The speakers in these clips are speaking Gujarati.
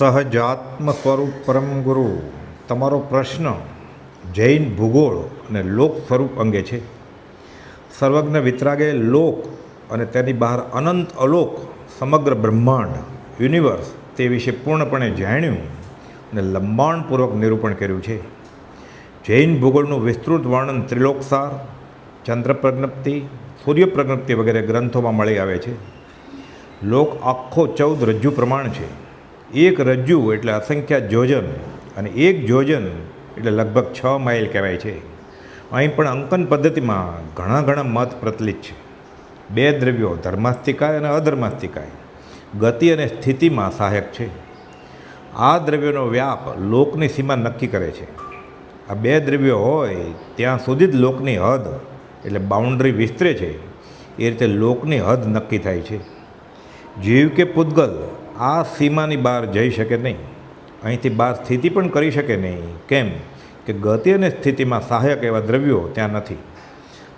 સહજાત્મ સ્વરૂપ પરમ ગુરુ. તમારો પ્રશ્ન જૈન ભૂગોળ અને લોક સ્વરૂપ અંગે છે. સર્વજ્ઞ વિતરાગે લોક અને તેની બહાર અનંત અલોક, સમગ્ર બ્રહ્માંડ, યુનિવર્સ તે વિશે પૂર્ણપણે જાણ્યું અને લંબાણપૂર્વક નિરૂપણ કર્યું છે. જૈન ભૂગોળનું વિસ્તૃત વર્ણન ત્રિલોકસાર ચંદ્ર પ્રજ્ઞપ્તિ વગેરે ગ્રંથોમાં મળી આવે છે. લોક આખો ચૌદ રજ્જુ પ્રમાણ છે. એક રજ્જુ એટલે અસંખ્ય જોજન અને એક જોજન એટલે લગભગ છ માઇલ કહેવાય છે. અહીં પણ અંકન પદ્ધતિમાં ઘણા ઘણા મત પ્રચલિત છે. બે દ્રવ્યો ધર્માસ્તિકાય અને અધર્માસ્તિકાય. ગતિ અને સ્થિતિમાં સહાયક છે. આ દ્રવ્યોનો વ્યાપ લોકની સીમા નક્કી કરે છે. આ બે દ્રવ્યો હોય ત્યાં સુધી જ લોકની હદ એટલે બાઉન્ડ્રી વિસ્તરે છે. એ રીતે લોકની હદ નક્કી થાય છે. જીવ કે પૂતગલ આ સીમાની બહાર જઈ શકે નહીં. અહીંથી બહાર સ્થિતિ પણ કરી શકે નહીં. કેમ? કે ગતિ અને સ્થિતિમાં સહાયક એવા દ્રવ્યો ત્યાં નથી.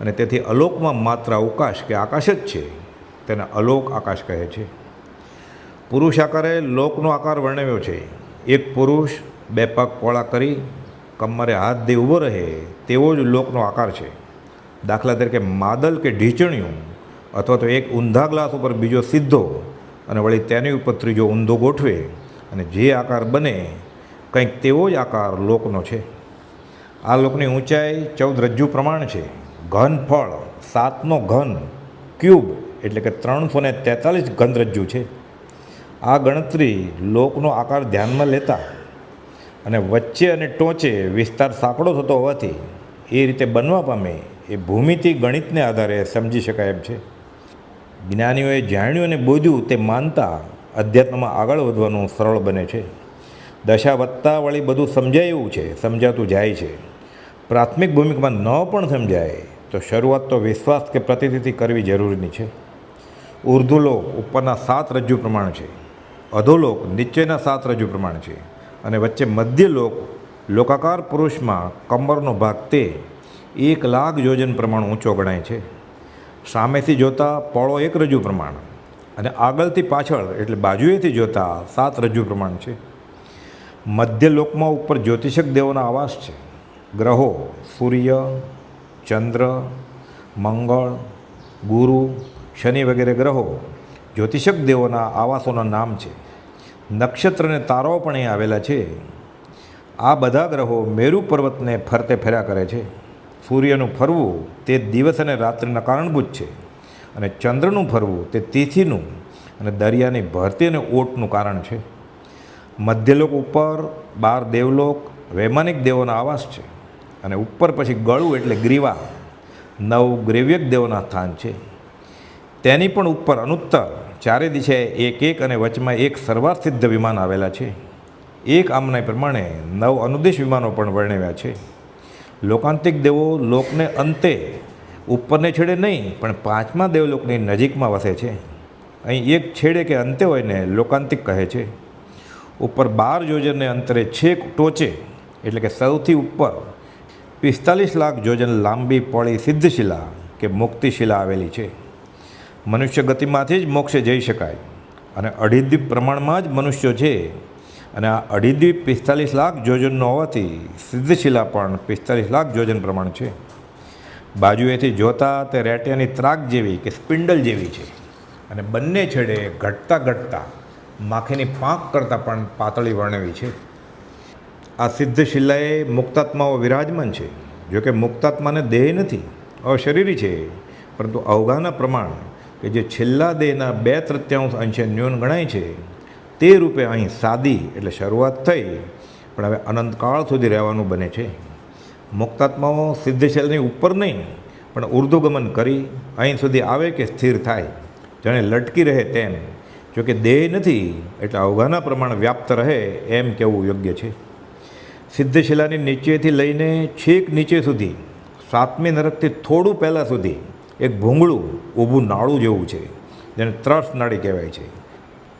અને તેથી અલોકમાં માત્ર અવકાશ કે આકાશ જ છે. તેને અલોક આકાશ કહે છે. પુરુષ આકારે લોકનો આકાર વર્ણવ્યો છે. એક પુરુષ, બે પગ પોળા કરી, કમરે હાથ દે ઊભો રહે, તેવો જ લોકનો આકાર છે. દાખલા તરીકે માદલ કે ઢીચણિયું, અથવા તો એક ઊંધા ગ્લાસ ઉપર બીજો સીધો અને વળી તેની ઉપર ત્રીજો ઊંધો ગોઠવે અને જે આકાર બને, કંઈક તેવો જ આકાર લોકનો છે. આ લોકની ઊંચાઈ ચૌદ રજ્જુ પ્રમાણ છે. ઘન ફળ, સાતનો ઘન, ક્યુબ, એટલે કે ત્રણસો ને તેતાલીસ ઘન રજ્જુ છે. આ ગણતરી લોકનો આકાર ધ્યાનમાં લેતા અને વચ્ચે અને ટોચે વિસ્તાર સાંકડો થતો હોવાથી એ રીતે બનવા પામે એ ભૂમિતિ ગણિતને આધારે સમજી શકાય એમ છે. જ્ઞાનીઓએ જાણ્યું અને બોધ્યું તે માનતા અધ્યાત્મમાં આગળ વધવાનું સરળ બને છે. દશા વધતા વળી બધું સમજાય એવું છે, સમજાતું જાય છે. પ્રાથમિક ભૂમિકામાં ન પણ સમજાય, તો શરૂઆત તો વિશ્વાસ કે પ્રતિનિધિ કરવી જરૂરીની છે. ઉર્ધુલોક ઉપરના સાત રજ્જુ પ્રમાણ છે. અધોલોક નીચેના સાત રજ્જુ પ્રમાણ છે. અને વચ્ચે મધ્યલોક લોકાકાર પુરુષમાં કમરનો ભાગ તે એક લાખ યોજન પ્રમાણ ઊંચો ગણાય છે. સામેથી જોતા પોળો એક રજૂ પ્રમાણ અને આગળથી પાછળ એટલે બાજુએથી જોતા સાત રજૂ પ્રમાણ છે. મધ્ય લોકમાં ઉપર જ્યોતિષક દેવોના આવાસ છે. ગ્રહો, સૂર્ય, ચંદ્ર, મંગળ, ગુરુ, શનિ વગેરે ગ્રહો જ્યોતિષક દેવોના આવાસોના નામ છે. નક્ષત્ર અને તારાઓ પણ અહીં આવેલા છે. આ બધા ગ્રહો મેરુ પર્વતને ફરતે ફેર્યા કરે છે. સૂર્યનું ફરવું તે દિવસ અને રાત્રિના કારણભૂત છે. અને ચંદ્રનું ફરવું તે તિથિનું અને દરિયાની ભરતી અને ઓટનું કારણ છે. મધ્યલોક ઉપર બાર દેવલોક વૈમાનિક દેવોના આવાસ છે અને ઉપર પછી ગળું એટલે ગ્રીવા નવ ગ્રેવ્યક દેવોના સ્થાન છે. તેની પણ ઉપર અનુત્તર ચારે દિશાએ એક એક અને વચમાં એક સર્વાર સિદ્ધ વિમાન આવેલા છે. એક આમના પ્રમાણે નવ અનુદેશ વિમાનો પણ વર્ણવ્યા છે. લોકાંતિક દેવો લોકને અંતે ઉપરને છેડે નહીં, પણ પાંચમા દેવલોકની નજીકમાં વસે છે. અહીં એક છેડે કે અંતે હોય ને લોકાંતિક કહે છે. ઉપર બાર યોજનને અંતરે છેક ટોચે, એટલે કે સૌથી ઉપર પિસ્તાલીસ લાખ યોજન લાંબી પળી સિદ્ધશિલા કે મુક્તિશિલા આવેલી છે. મનુષ્ય ગતિમાંથી જ મોક્ષે જઈ શકાય અને અઢી પ્રમાણમાં જ મનુષ્યો છે. અને આ અઢીદ્વીપ પિસ્તાલીસ લાખ જોજનનો હોવાથી સિદ્ધશિલા પણ પિસ્તાલીસ લાખ જોજન પ્રમાણ છે. બાજુએથી જોતા તે રેટિયાની ત્રાક જેવી કે સ્પિન્ડલ જેવી છે અને બંને છેડે ઘટતા ઘટતા માખીની પાંખ કરતાં પણ પાતળી વર્ણવી છે. આ સિદ્ધ શિલાએ મુક્તાત્માઓ વિરાજમાન છે. જોકે મુક્તાત્માને દેહ નથી, અશરીરી છે. પરંતુ અવઘાના પ્રમાણ કે જે છેલ્લા દેહના બે તૃત્યાંશ અંશે ન્યૂન ગણાય છે તે રૂપે અહીં સાદી એટલે શરૂઆત થઈ, પણ હવે અનંતકાળ સુધી રહેવાનું બને છે. મુક્તાત્માઓ સિદ્ધશૈલની ઉપર નહીં, પણ ઉર્ધુગમન કરી અહીં સુધી આવે કે સ્થિર થાય. જાણે લટકી રહે તેમ, જોકે દેહ નથી, એટલે અવઘાના પ્રમાણ વ્યાપ્ત રહે એમ કહેવું યોગ્ય છે. સિદ્ધશિલાની નીચેથી લઈને છેક નીચે સુધી, સાતમી નરકથી થોડું પહેલાં સુધી, એક ભૂંગળું ઊભું નાળું જેવું છે, જેને ત્રસ નાળી કહેવાય છે.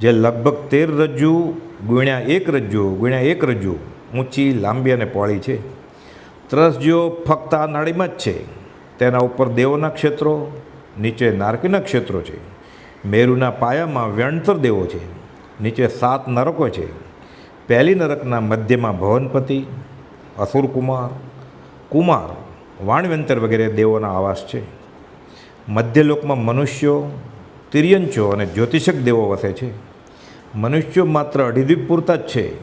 જે લગભગ તેર રજ્જુ ગુણ્યા એક રજ્જુ, ગુણ્યા એક રજ્જુ ઊંચી, લાંબી અને પહોળી છે. ત્રસજીઓ ફક્ત આ નાળીમાં જ છે. તેના ઉપર દેવોના ક્ષેત્રો, નીચે નારકીના ક્ષેત્રો છે. મેરુના પાયામાં વ્યણતર દેવો છે. નીચે સાત નરકો છે. પહેલી નરકના મધ્યમાં ભવનપતિ અસુરકુમાર કુમાર વાણવ્યંતર વગેરે દેવોના આવાસ છે. મધ્યલોકમાં મનુષ્યો, તિર્યંચો અને જ્યોતિષક દેવો વસે છે. મનુષ્યો માત્ર અઢીદ્વીપ પૂરતા જ છે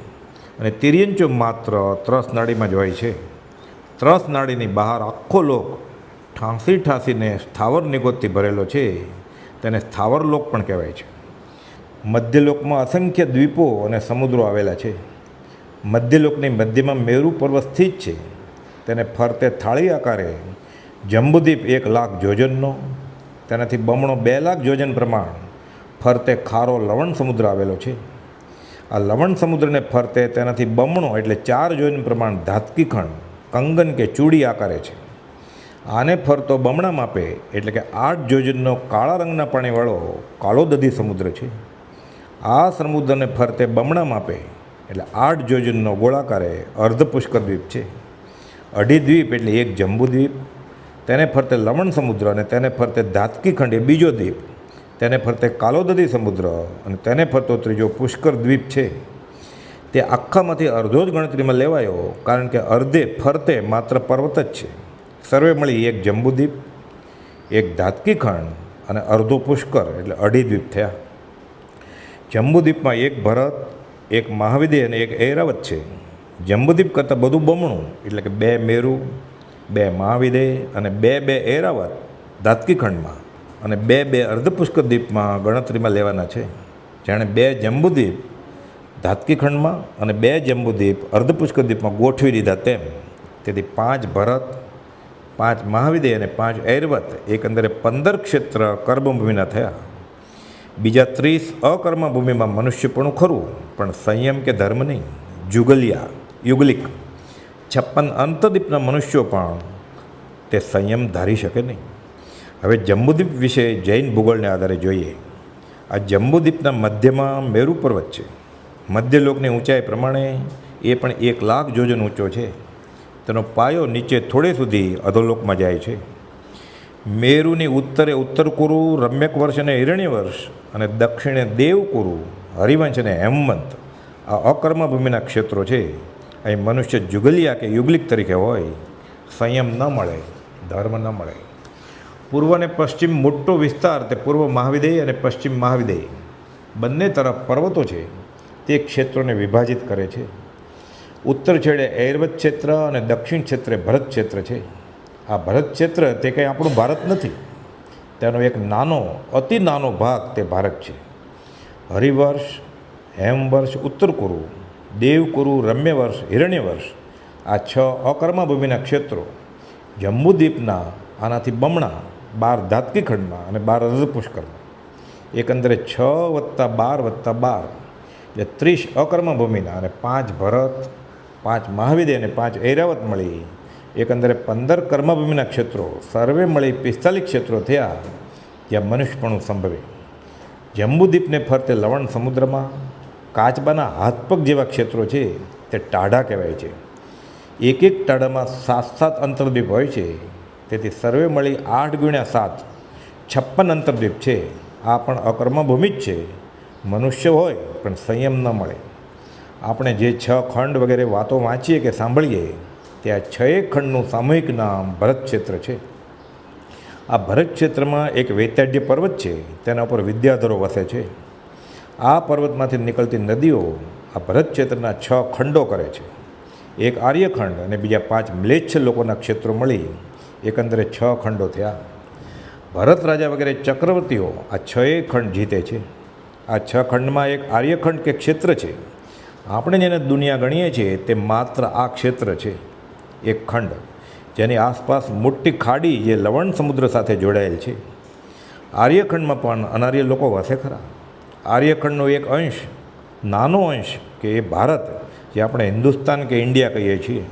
અને તિર્યંચો માત્ર ત્રસ નાડીમાં જ હોય છે. ત્રસ નાડીની બહાર આખો લોક ઠાંસી ઠાંસીને સ્થાવર નિગોતથી ભરેલો છે. તેને સ્થાવર લોક પણ કહેવાય છે. મધ્યલોકમાં અસંખ્ય દ્વીપો અને સમુદ્રો આવેલા છે. મધ્યલોકની મધ્યમાં મેરુ પર્વત સ્થિત છે. તેને ફરતે થાળી આકારે જંબુદ્વીપ એક લાખ જોજનનો, તેનાથી બમણો બે લાખ જોજન પ્રમાણ ફરતે ખારો લવણ સમુદ્ર આવેલો છે. આ લવણ સમુદ્રને ફરતે તેનાથી બમણો એટલે ચાર જોઈન પ્રમાણ ધાતકી ખંડ કંગન કે ચૂડી આકારે છે. આને ફરતો બમણા માપે એટલે કે આઠ જોજનનો કાળા રંગના પાણીવાળો કાળો દધી સમુદ્ર છે. આ સમુદ્રને ફરતે બમણા માપે એટલે આઠ જોજનનો ગોળાકારે અર્ધ પુષ્કર દ્વીપ છે. અઢી દ્વીપ એટલે એક જંબુ દ્વીપ તેને ફરતે લવણ સમુદ્ર અને તેને ફરતે ધાતકી ખંડ એ બીજો દ્વીપ. તેને ફરતે કાલોદદી સમુદ્ર અને તેને ફરતો ત્રીજો પુષ્કર દ્વીપ છે. તે આખામાંથી અર્ધો જ ગણતરીમાં લેવાયો કારણ કે અર્ધે ફરતે માત્ર પર્વત જ છે. સર્વે મળી એક જંબુદ્વીપ, એક ધાતકી ખંડ અને અર્ધો પુષ્કર એટલે અઢી દ્વીપ થયા. જંબુદ્વીપમાં એક ભરત, એક મહાવિદે અને એક ઐરાવત છે. જંબુદ્વીપ કરતાં બધું બમણું એટલે કે બે મેરુ, બે મહાવિદે અને બે બે ઐરાવત ધાતકી ખંડમાં. અને બે બે અર્ધપુષ્ક દ્વીપમાં ગણતરીમાં લેવાના છે. જાણે બે જંબુદ્વીપ ધાતકી ખંડમાં અને બે જંબુદ્વીપ અર્ધપુષ્ક દ્વીપમાં ગોઠવી દીધા તેમ. તેથી પાંચ ભરત, પાંચ મહાવિદય અને પાંચ ઐરવત એકંદરે પંદર ક્ષેત્ર કર્મભૂમિના થયા. બીજા ત્રીસ અકર્મભૂમિમાં મનુષ્ય મનુષ્યપણું ખરું, પણ સંયમ કે ધર્મ નહીં. જુગલિયા, યુગલિક, છપ્પન અંતદીપના મનુષ્યો પણ તે સંયમ ધારી શકે નહીં. હવે જંબુદ્વીપ વિશે જૈન ભૂગોળને આધારે જોઈએ. આ જંબુદ્વીપના મધ્યમાં મેરુ પર્વત છે. મધ્યલોકની ઊંચાઈ પ્રમાણે એ પણ એક લાખ જોજન ઊંચો છે. તેનો પાયો નીચે થોડે સુધી અધોલોકમાં જાય છે. મેરુની ઉત્તરે ઉત્તર કુરુ રમ્યક વર્ષ અને હિરણ્ય વર્ષ અને દક્ષિણે દેવકુરુ, હરિવંશ અને હેમવંત આ અકર્મભૂમિના ક્ષેત્રો છે. અહીં મનુષ્ય જુગલિયા કે યુગલિક તરીકે હોય. સંયમ ન મળે, ધર્મ ન મળે. પૂર્વ અને પશ્ચિમ મોટો વિસ્તાર તે પૂર્વ મહાવિદેય અને પશ્ચિમ મહાવિદેય. બંને તરફ પર્વતો છે. તે ક્ષેત્રોને વિભાજિત કરે છે. ઉત્તર છેડે ઐરવત ક્ષેત્ર અને દક્ષિણ ક્ષેત્રે ભરત ક્ષેત્ર છે. આ ભરત ક્ષેત્ર તે કંઈ આપણું ભારત નથી. તેનો એક નાનો, અતિ નાનો ભાગ તે ભારત છે. હરિવર્ષ, હેમવર્ષ ઉત્તર કુરુ દેવકુરુ, રમ્યવર્ષ, હિરણ્યવર્ષ આ છ અકર્મભૂમિના ક્ષેત્રો. જંબુદ્વીપના, આનાથી બમણા બાર ધાતકી ખંડમાં અને બાર રજપુષ્કરમાં. એકંદરે છ વત્તા બાર વત્તા બાર, એટલે ત્રીસ અકર્મભૂમિના અને પાંચ ભરત, પાંચ મહાવિદય અને પાંચ ઐરાવત મળી. એકંદરે પંદર કર્મભૂમિના ક્ષેત્રો, સર્વે મળી પિસ્તાલીસ ક્ષેત્રો થયા, જ્યાં મનુષ્યપણું સંભવે. જંબુદ્વીપને ફરતે લવણ સમુદ્રમાં, કાચબાના હાથપગ જેવા ક્ષેત્રો છે, તે ટાઢા કહેવાય છે. એક એક ટાઢામાં સાત સાત અંતરદ્વીપ હોય છે. તેથી સર્વે મળી આઠ ગુણ્યા સાત. છપ્પન અંતરદ્વીપ છે. આ પણ અકર્મભૂમિ જ છે. મનુષ્ય હોય, પણ સંયમ ન મળે. આપણે જે છ ખંડ વગેરે વાતો વાંચીએ કે સાંભળીએ, ત્યાં છએ ખંડનું સામૂહિક નામ ભરત ક્ષેત્ર છે. આ ભરત ક્ષેત્રમાં એક વૈત્યાઢ્ય પર્વત છે. તેના ઉપર વિદ્યાધરો વસે છે. આ પર્વતમાંથી નીકળતી નદીઓ આ ભરત ક્ષેત્રના છ ખંડો કરે છે. એક આર્યખંડ અને બીજા પાંચ મ્લેચ્છ લોકોના ક્ષેત્રો મળી એકંદરે છ ખંડો થયા. ભરત રાજા વગેરે ચક્રવર્તીઓ આ છએ ખંડ જીતે છે. આ છ ખંડમાં એક આર્યખંડ કે ક્ષેત્ર છે. આપણે જેને દુનિયા ગણીએ છીએ તે માત્ર આ ક્ષેત્ર છે. એક ખંડ જેની આસપાસ મોટી ખાડી જે લવણ સમુદ્ર સાથે જોડાયેલ છે. આર્યખંડમાં પણ અનાર્ય લોકો વસે ખરા. આર્યખંડનો એક અંશ, નાનો અંશ કે એ ભારત, જે આપણે હિન્દુસ્તાન કે ઇન્ડિયા કહીએ છીએ.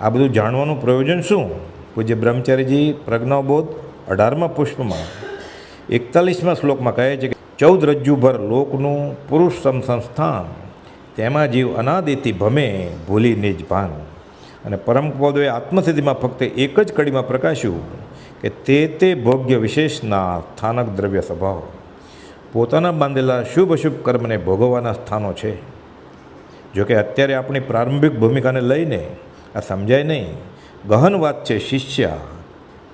આ બધું જાણવાનું પ્રયોજન શું? પૂજ્ય બ્રહ્મચારીજી પ્રજ્ઞાબોધ અઢારમા પુષ્પમાં એકતાલીસમાં શ્લોકમાં કહે છે કે ચૌદ રજ્જુભર લોકનું પુરુષ સમ સંસ્થાન, તેમાં જીવ અનાદિથી ભમે ભૂલી નિજ ભાન. અને પરમ પદોએ આત્મસિદ્ધિમાં ફક્ત એક જ કડીમાં પ્રકાશ્યું કે તે તે ભોગ્ય વિશેષના સ્થાનક દ્રવ્ય સ્વભાવ. પોતાના બાંધેલા શુભ અશુભ કર્મને ભોગવવાના સ્થાનો છે. જોકે અત્યારે આપણી પ્રારંભિક ભૂમિકાને લઈને આ સમજાય નહીં. ગહન વાત છે શિષ્ય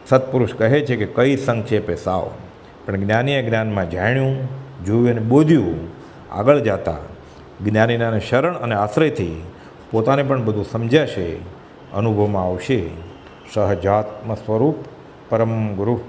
સત્પુરુષ કહે છે કે કઈ સંક્ષેપે સાવ? પણ જ્ઞાનીએ જ્ઞાનમાં જાણ્યું, જોયું અને બોધ્યું, આગળ જતા જ્ઞાનીના શરણ અને આશ્રયથી પોતાને પણ બધું સમજાશે, અનુભવમાં આવશે. સહજાત્મ સ્વરૂપ પરમ ગુરુ.